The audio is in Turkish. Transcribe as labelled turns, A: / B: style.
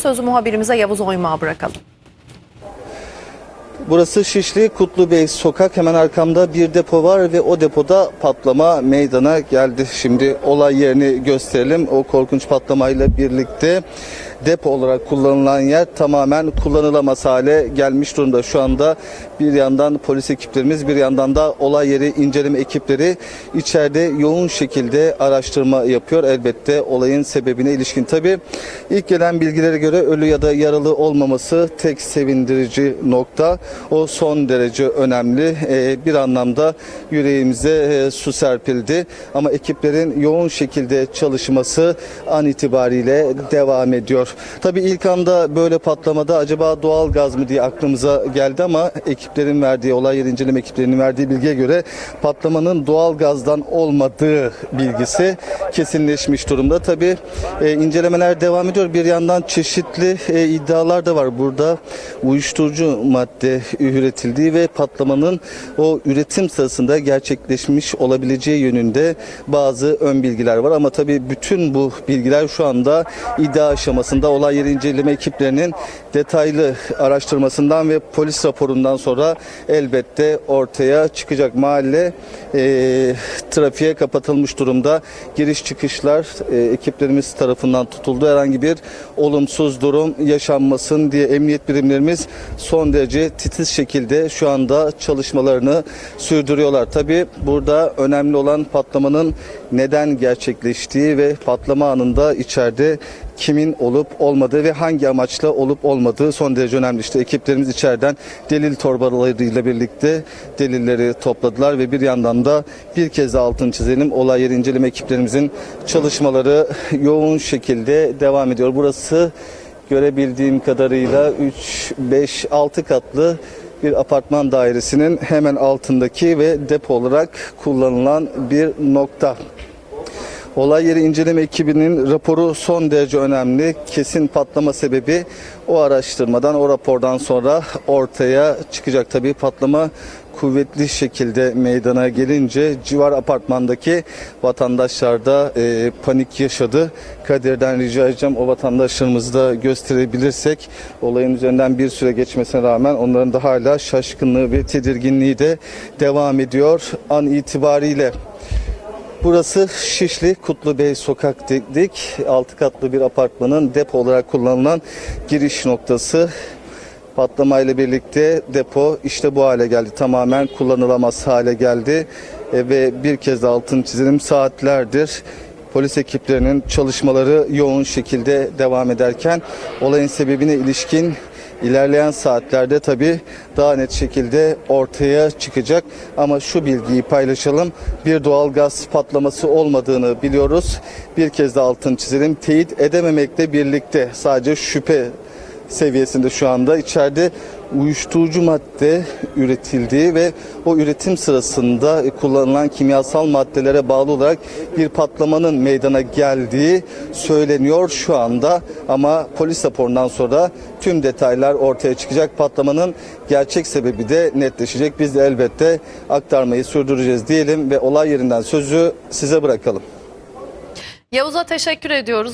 A: Sözü muhabirimize Yavuz Oymak'a bırakalım.
B: Burası Şişli Kutlubey Sokak. Hemen arkamda bir depo var ve o depoda patlama meydana geldi. Şimdi olay yerini gösterelim. O korkunç patlamayla birlikte depo olarak kullanılan yer tamamen kullanılamaz hale gelmiş durumda. Şu anda bir yandan polis ekiplerimiz bir yandan da olay yeri inceleme ekipleri içeride yoğun şekilde araştırma yapıyor. Elbette olayın sebebine ilişkin. Tabi ilk gelen bilgilere göre ölü ya da yaralı olmaması tek sevindirici nokta. O son derece önemli. Ee, bir anlamda yüreğimize e, su serpildi. Ama ekiplerin yoğun şekilde çalışması an itibariyle devam ediyor. Tabii ilk anda böyle patlamada acaba doğal gaz mı diye aklımıza geldi ama ekiplerin verdiği, olay yeri inceleme ekiplerinin verdiği bilgiye göre patlamanın doğal gazdan olmadığı bilgisi kesinleşmiş durumda. Tabii e, incelemeler devam ediyor. Bir yandan çeşitli e, iddialar da var. Burada uyuşturucu madde üretildiği ve patlamanın o üretim sırasında gerçekleşmiş olabileceği yönünde bazı ön bilgiler var. Ama tabii bütün bu bilgiler şu anda iddia aşamasında olay yeri inceleme ekiplerinin detaylı araştırmasından ve polis raporundan sonra elbette ortaya çıkacak. Mahalle e, trafiğe kapatılmış durumda. Giriş çıkışlar e, ekiplerimiz tarafından tutuldu. Herhangi bir olumsuz durum yaşanmasın diye emniyet birimlerimiz son derece titiz şekilde şu anda çalışmalarını sürdürüyorlar. Tabi burada önemli olan patlamanın neden gerçekleştiği ve patlama anında içeride kimin olup olmadığı ve hangi amaçla olup olmadığı son derece önemli. İşte ekiplerimiz içeriden delil torbalarıyla birlikte delilleri topladılar ve bir yandan da bir kez daha altını çizelim. Olay yeri inceleme ekiplerimizin çalışmaları yoğun şekilde devam ediyor. Burası görebildiğim kadarıyla 3, 5, 6 katlı bir apartman dairesinin hemen altındaki ve depo olarak kullanılan bir nokta. Olay yeri inceleme ekibinin raporu son derece önemli. Kesin patlama sebebi o araştırmadan, o rapordan sonra ortaya çıkacak. Tabii patlama kuvvetli şekilde meydana gelince civar apartmandaki vatandaşlar da e, panik yaşadı. Kadir'den rica edeceğim o vatandaşlarımızı da gösterebilirsek olayın üzerinden bir süre geçmesine rağmen onların da hala şaşkınlığı ve tedirginliği de devam ediyor an itibariyle. Burası Şişli Kutlubey Sokak dedik. Altı katlı bir apartmanın depo olarak kullanılan giriş noktası. Patlamayla birlikte depo işte bu hale geldi. Tamamen kullanılamaz hale geldi. E, ve bir kez de altını çizelim saatlerdir polis ekiplerinin çalışmaları yoğun şekilde devam ederken olayın sebebine ilişkin İlerleyen saatlerde tabii daha net şekilde ortaya çıkacak. Ama şu bilgiyi paylaşalım. Bir doğal gaz patlaması olmadığını biliyoruz. Bir kez de altını çizelim. Teyit edememekle birlikte sadece şüphe seviyesinde şu anda içeride uyuşturucu madde üretildiği ve o üretim sırasında kullanılan kimyasal maddelere bağlı olarak bir patlamanın meydana geldiği söyleniyor şu anda ama polis raporundan sonra tüm detaylar ortaya çıkacak. Patlamanın gerçek sebebi de netleşecek. Biz de elbette aktarmayı sürdüreceğiz diyelim ve olay yerinden sözü size bırakalım.
A: Yavuz'a teşekkür ediyoruz.